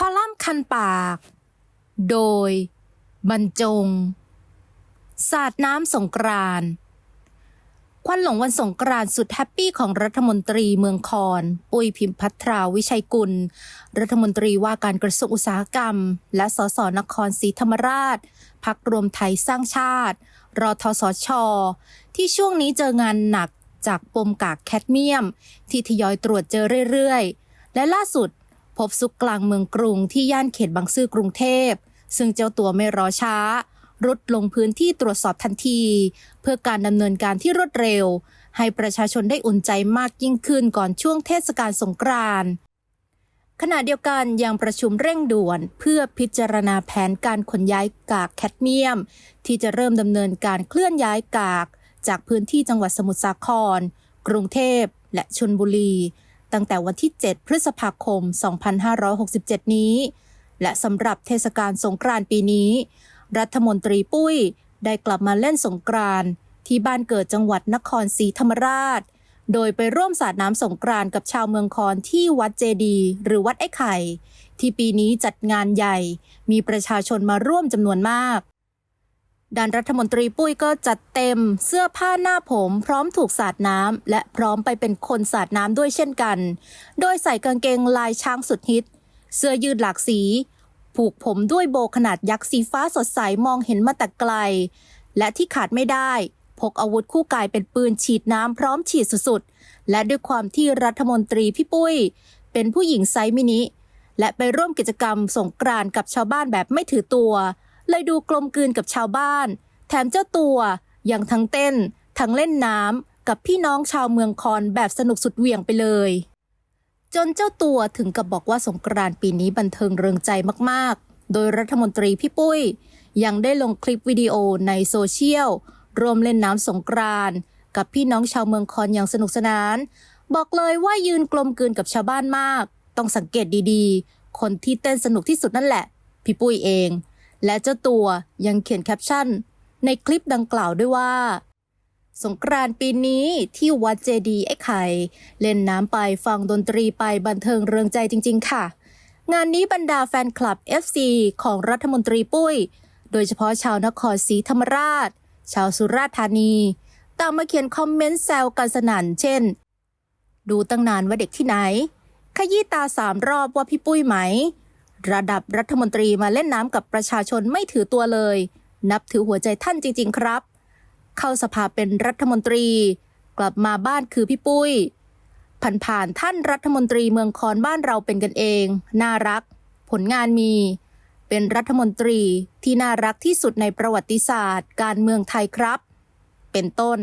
คอลัมน์คันปาก โดย บรรจง สาดน้ำสงกรานต์ควันหลงวันสงกรานต์สุดแฮปปี้ของรัฐมนตรีเมืองคอนปุยพิมพัทราวิชัยกุล รัฐมนตรีว่าการกระทรวงอุตสาหกรรม และสสนครศรีธรรมราช พักรวมไทยสร้างชาติรอทสช ที่ช่วงนี้เจองานหนักจากปมกากแคดเมียม ที่ทยอยตรวจเจอเรื่อยๆ และล่าสุด พบซุกกลางเมืองกรุงที่ย่านเขตบางซื่อกรุงเทพ ซึ่งเจ้าตัวไม่รอช้า รุดลงพื้นที่ตรวจสอบทันที เพื่อการดำเนินการที่รวดเร็ว ให้ประชาชนได้อุ่นใจมากยิ่งขึ้นก่อนช่วงเทศกาลสงกรานต์ขณะเดียวกันยังประชุมเร่งด่วนเพื่อพิจารณาแผนการขนย้ายกากแคดเมียม ที่จะเริ่มดำเนินการเคลื่อนย้ายกาก จากพื้นที่จังหวัดสมุทรสาคร กรุงเทพและชลบุรี ตั้งแต่วันที่ 7 พฤษภาคม 2567 นี้ และสำหรับเทศกาลสงกรานต์ปีนี้ รัฐมนตรีปุ้ยได้กลับมาเล่นสงกรานต์ที่บ้านเกิดจังหวัดนครศรีธรรมราช โดยไปร่วมสาดน้ำสงกรานต์กับชาวเมืองคอนที่วัดเจดีหรือวัดไอ้ไข่ ที่ปีนี้จัดงานใหญ่ มีประชาชนมาร่วมจำนวนมาก ด้านรัฐมนตรีปุ้ยก็จัดเต็มเสื้อผ้าหน้าผมพร้อมถูกสาดน้ำและพร้อมไปเป็นคนสาดน้ำด้วยเช่นกัน โดยใส่กางเกงลายช้างสุดฮิต เสื้อยืดหลากสี ผูกผมด้วยโบขนาดยักษ์สีฟ้าสดใสมองเห็นมาแต่ไกล และที่ขาดไม่ได้ พกอาวุธคู่กายเป็นปืนฉีดน้ำพร้อมฉีดสุดๆ และด้วยความที่รัฐมนตรีพี่ปุ้ย เป็นผู้หญิงไซส์มินิ และไปร่วมกิจกรรมสงกรานกับชาวบ้านแบบไม่ถือตัว เลยดูกลมกลืนกับชาวบ้าน แถมเจ้าตัวยังทั้งเต้น ทั้งเล่นน้ำกับพี่น้องชาวเมืองคอนแบบสนุกสุดเหวี่ยงไปเลย จนเจ้าตัวถึงกับบอกว่าสงกรานต์ปีนี้บันเทิงเริงใจมากๆ โดยรัฐมนตรีพี่ปุ้ย ยังได้ลงคลิปวิดีโอในโซเชียลรวมเล่นน้ำสงกรานต์กับพี่น้องชาวเมืองคอนอย่างสนุกสนาน บอกเลยว่ายืนกลมกลืนกับชาวบ้านมาก ต้องสังเกตดีๆ คนที่เต้นสนุกที่สุดนั่นแหละ พี่ปุ้ยเอง และเจ้าตัวยังเขียนแคปชั่น ในคลิปดังกล่าวด้วยว่า สงกรานต์ปีนี้ที่วัดเจดีย์ไอ้ไข่ เล่นน้ำไปฟังดนตรีไปบันเทิงเริงใจจริง ๆ ค่ะ งานนี้บรรดาแฟนคลับ FC ของรัฐมนตรีปุ้ย โดยเฉพาะชาวนครศรีธรรมราช ชาวสุราษฎร์ธานีต่างมาเขียนคอมเมนต์แซวกันสนั่นเช่น ดูตั้งนานว่าเด็กที่ไหน ขยี้ตาสามรอบว่าพี่ปุ้ยไหม ระดับรัฐมนตรีมาเล่นน้ำกับประชาชนไม่ถือตัวเลย นับถือหัวใจท่านจริง ๆ ครับ เข้าสภาเป็นรัฐมนตรี กลับมาบ้านคือพี่ปุ้ยผ่านผ่านๆท่านรัฐมนตรีเมืองคอนบ้านเราเป็นกันเอง น่ารัก ผลงานมี เป็นรัฐมนตรีที่น่ารักที่สุดในประวัติศาสตร์ การเมืองไทยครับ เป็นต้น